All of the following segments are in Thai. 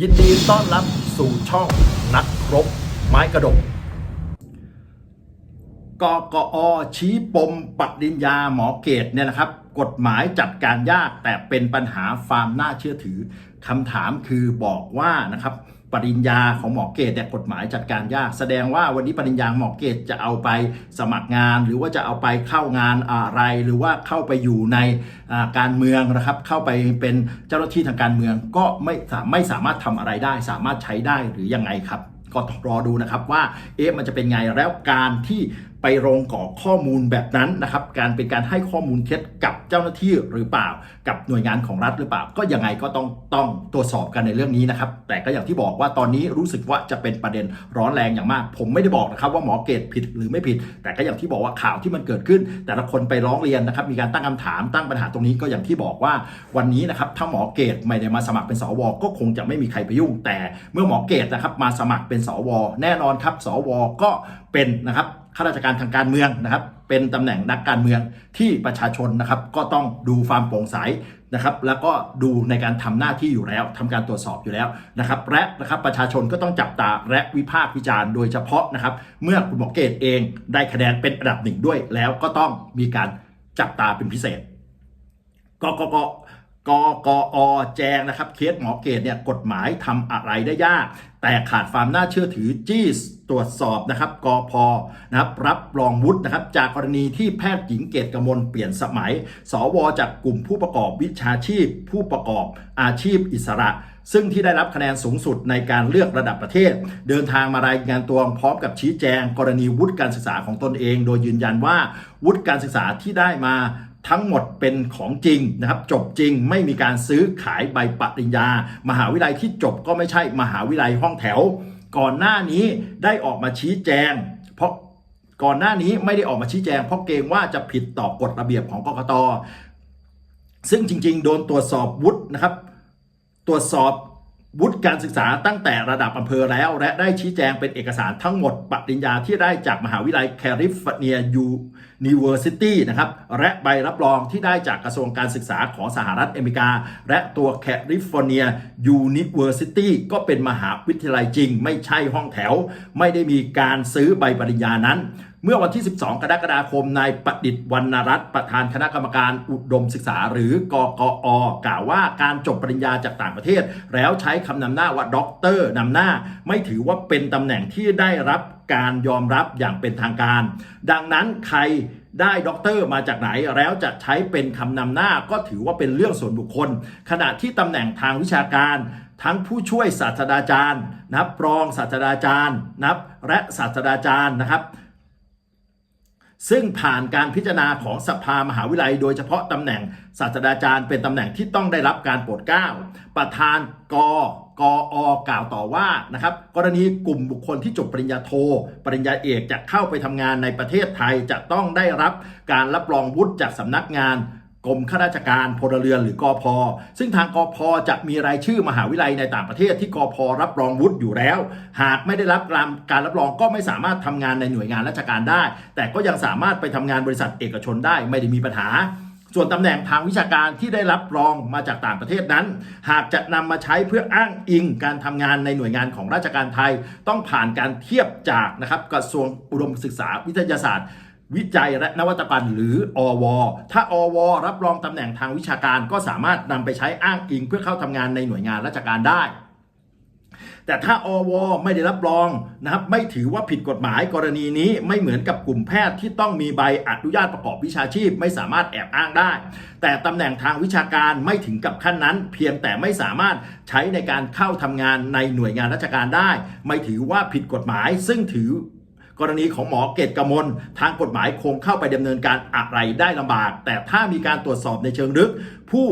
ยินดีต้อนรับสู่ช่องนักครบไม้กระดกกกอชี้ปมปริญญาหมอเกตเนี่ยนะครับ กฎหมายจัดการยากแต่เป็นปัญหาความน่าเชื่อถือคำถามคือบอกว่านะครับ ปริญญาของหมอเกตแต่กฎหมายจัดการยาก แสดงว่าวันนี้ปริญญาหมอเกตจะเอาไปสมัครงาน หรือว่าจะเอาไปเข้างานอะไร หรือว่าเข้าไปอยู่ในการเมืองนะครับ เข้าไปเป็นเจ้าหน้าที่ทางการเมืองก็ไม่ไม่สามารถทำอะไรได้ สามารถใช้ได้หรือยังไงครับ ก็รอดูนะครับว่าเอ๊ะมันจะเป็นไงแล้วการที่ ไปลงกรอกข้อมูลแบบนั้นนะครับการเป็นการให้ข้อมูลเท็จกับเจ้าหน้าที่หรือเปล่า กับหน่วยงานของรัฐหรือเปล่า ก็ยังไงก็ต้องต้องตรวจสอบกันในเรื่องนี้นะครับ แต่ก็อย่างที่บอกว่าตอนนี้รู้สึกว่าจะเป็นประเด็นร้อนแรงอย่างมาก ผมไม่ได้บอกนะครับว่าหมอเกตผิดหรือไม่ผิด แต่ก็อย่างที่บอกว่าข่าวที่มันเกิดขึ้น แต่ละคนไปร้องเรียนนะครับมีการตั้งคำถามตั้งปัญหาตรงนี้ก็อย่างที่บอกว่าวันนี้นะครับถ้าหมอเกตไม่ได้มาสมัครเป็นสวก็คงจะไม่มีใครไปยุ่ง แต่เมื่อหมอเกตนะครับมาสมัครเป็นสว แน่นอนครับสวก็เป็นนะครับ ข้าราชการทางการเมืองนะครับ เป็นตำแหน่งนักการเมืองที่ประชาชนนะครับ ก็ต้องดูความโปร่งใสนะครับ แล้วก็ดูในการทำหน้าที่อยู่แล้วทำการตรวจสอบอยู่แล้วนะครับ และนะครับประชาชนก็ต้องจับตาและวิพากษ์วิจารณ์โดยเฉพาะนะครับ เมื่อคุณหมอเกตเองได้คะแนนเป็นอันดับหนึ่งด้วยแล้วก็ต้องมีการจับตาเป็นพิเศษกกก กกอแจงนะครับเคสหมอเกตเนี่ยกฎหมายทำอะไรได้ยาก แต่ขาดความน่าเชื่อถือจี้ตรวจสอบนะครับกพนะครับรับรองวุฒินะครับจากกรณีที่แพทย์หญิงเกตกมลเปลี่ยนสมัย สวจากกลุ่มผู้ประกอบวิชาชีพ ผู้ประกอบอาชีพอิสระซึ่งที่ได้รับคะแนนสูงสุดในการเลือกระดับประเทศ เดินทางมารายงานตัวพร้อมกับชี้แจง กรณีวุฒิการศึกษาของตนเอง โดยยืนยันว่าวุฒิการศึกษาที่ได้มา ทั้งหมดเป็นของจริงนะครับ จบจริงไม่มีการซื้อขายใบปริญญา มหาวิทยาลัยที่จบก็ไม่ใช่มหาวิทยาลัยห้องแถว ก่อนหน้านี้ได้ออกมาชี้แจง เพราะก่อนหน้านี้ไม่ได้ออกมาชี้แจง เพราะเกรงว่าจะผิดต่อกฎระเบียบของกกตซึ่งจริง ๆ โดนตรวจสอบวุฒินะครับ ตรวจสอบ วุฒิการศึกษาตั้งแต่ระดับอำเภอแล้ว และได้ชี้แจงเป็นเอกสารทั้งหมดปริญญาที่ได้จากมหาวิทยาลัยแคลิฟอร์เนียยูนิเวอร์ซิตี้นะครับและใบรับรองที่ได้จากกระทรวงการศึกษาของสหรัฐอเมริกา และตัวแคลิฟอร์เนียยูนิเวอร์ซิตี้ก็เป็นมหาวิทยาลัยจริง ไม่ใช่ห้องแถว ไม่ได้มีการซื้อใบปริญญานั้น เมื่อวันที่ 12 กรกฎาคมนายประดิษฐ์วรรณรัตน์ประธานคณะกรรมการอุดมศึกษา หรือกกอ กล่าวว่าการจบปริญญาจากต่างประเทศ แล้วใช้คำนำหน้าว่าด็อกเตอร์นำหน้า ไม่ถือว่าเป็นตำแหน่งที่ได้รับการยอมรับอย่างเป็นทางการ ดังนั้นใครได้ด็อกเตอร์มาจากไหนแล้วจะใช้เป็นคำนำหน้าก็ถือว่าเป็นเรื่องส่วนบุคคล ขณะที่ตำแหน่งทางวิชาการ ทั้งผู้ช่วยศาสตราจารย์ นับรองศาสตราจารย์ นับและศาสตราจารย์นะครับ ซึ่งผ่านการพิจารณาของสภามหาวิทยาลัย โดยเฉพาะตำแหน่งศาสตราจารย์เป็นตำแหน่งที่ต้องได้รับการโปรดเกล้าประธานกกอกล่าวต่อว่านะครับกรณีกลุ่มบุคคลที่จบปริญญาโท ปริญญาเอกจะเข้าไปทำงานในประเทศไทยจะต้องได้รับการรับรองวุฒิจากสำนักงาน กรมข้าราชการพลเรือนหรือกอพซึ่งทางกอพจะมีรายชื่อมหาวิทยาลัยในต่างประเทศที่กอพรับรองวุฒิอยู่แล้ว หากไม่ได้รับการการรับรองก็ไม่สามารถทำงานในหน่วยงานราชการได้ แต่ก็ยังสามารถไปทำงานบริษัทเอกชนได้ไม่ได้มีปัญหา ส่วนตำแหน่งทางวิชาการที่ได้รับรองมาจากต่างประเทศนั้น หากจะนำมาใช้เพื่ออ้างอิงการทำงานในหน่วยงานของราชการไทย ต้องผ่านการเทียบจากนะครับกระทรวงอุดมศึกษาวิทยาศาสตร์ วิจัยและนวัตกรรมหรืออว ถ้าอว รับรองตำแหน่งทางวิชาการก็สามารถนำไปใช้อ้างอิงเพื่อเข้าทำงานในหน่วยงานราชการได้ แต่ถ้าอว ไม่ได้รับรองนะครับไม่ถือว่าผิดกฎหมายกรณีนี้ไม่เหมือนกับกลุ่มแพทย์ที่ต้องมีใบอนุญาตประกอบวิชาชีพ ไม่สามารถแอบอ้างได้ แต่ตำแหน่งทางวิชาการไม่ถึงกับขั้นนั้น เพียงแต่ไม่สามารถใช้ในการเข้าทำงานในหน่วยงานราชการได้ ไม่ถือว่าผิดกฎหมายซึ่งถือ กรณีของหมอเกตกมลทางกฎหมายคงเข้าไปดำเนินการอะไรได้ลำบาก แต่ถ้ามีการตรวจสอบในเชิงลึก ผู้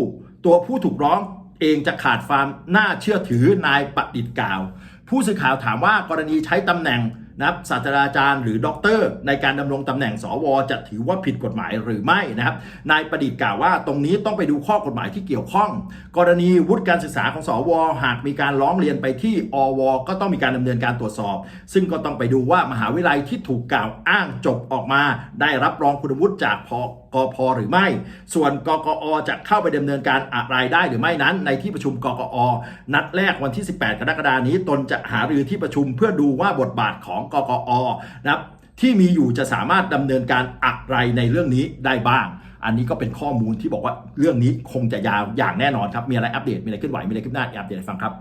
ตัวผู้ถูกร้องเองจะขาดความน่าเชื่อถือนายประดิษฐ์กล่าว ผู้สื่อข่าวถามว่ากรณีใช้ตำแหน่ง นะครับศาสตราจารย์หรือด็อกเตอร์ ในการดำรงตำแหน่งสว จะถือว่าผิดกฎหมายหรือไม่นะครับนายประดิษฐ์กล่าวว่าตรงนี้ต้องไปดูข้อกฎหมายที่เกี่ยวข้อง กรณีวุฒิการศึกษาของสว หากมีการร้องเรียนไปที่อว ก็ต้องมีการดำเนินการตรวจสอบ ซึ่งก็ต้องไปดูว่ามหาวิทยาลัยที่ถูกกล่าวอ้างจบออกมา ได้รับรองคุณวุฒิจากพ กพหรือไม่ ส่วนกกอจะเข้าไปดำเนินการอะไรได้หรือไม่นั้น ในที่ประชุมกกอนัดแรกวันที่ 18 กรกฎานี้ ตนจะหารือที่ประชุมเพื่อดูว่าบทบาทของกกอนะครับที่มีอยู่จะสามารถดำเนินการอะไรในเรื่องนี้ได้บ้าง อันนี้ก็เป็นข้อมูลที่บอกว่าเรื่องนี้คงจะยาวอย่างแน่นอนครับ มีอะไรอัปเดต มีอะไรเคลื่อนไหว มีอะไรขึ้นหน้าอัปเดตให้ฟังครับ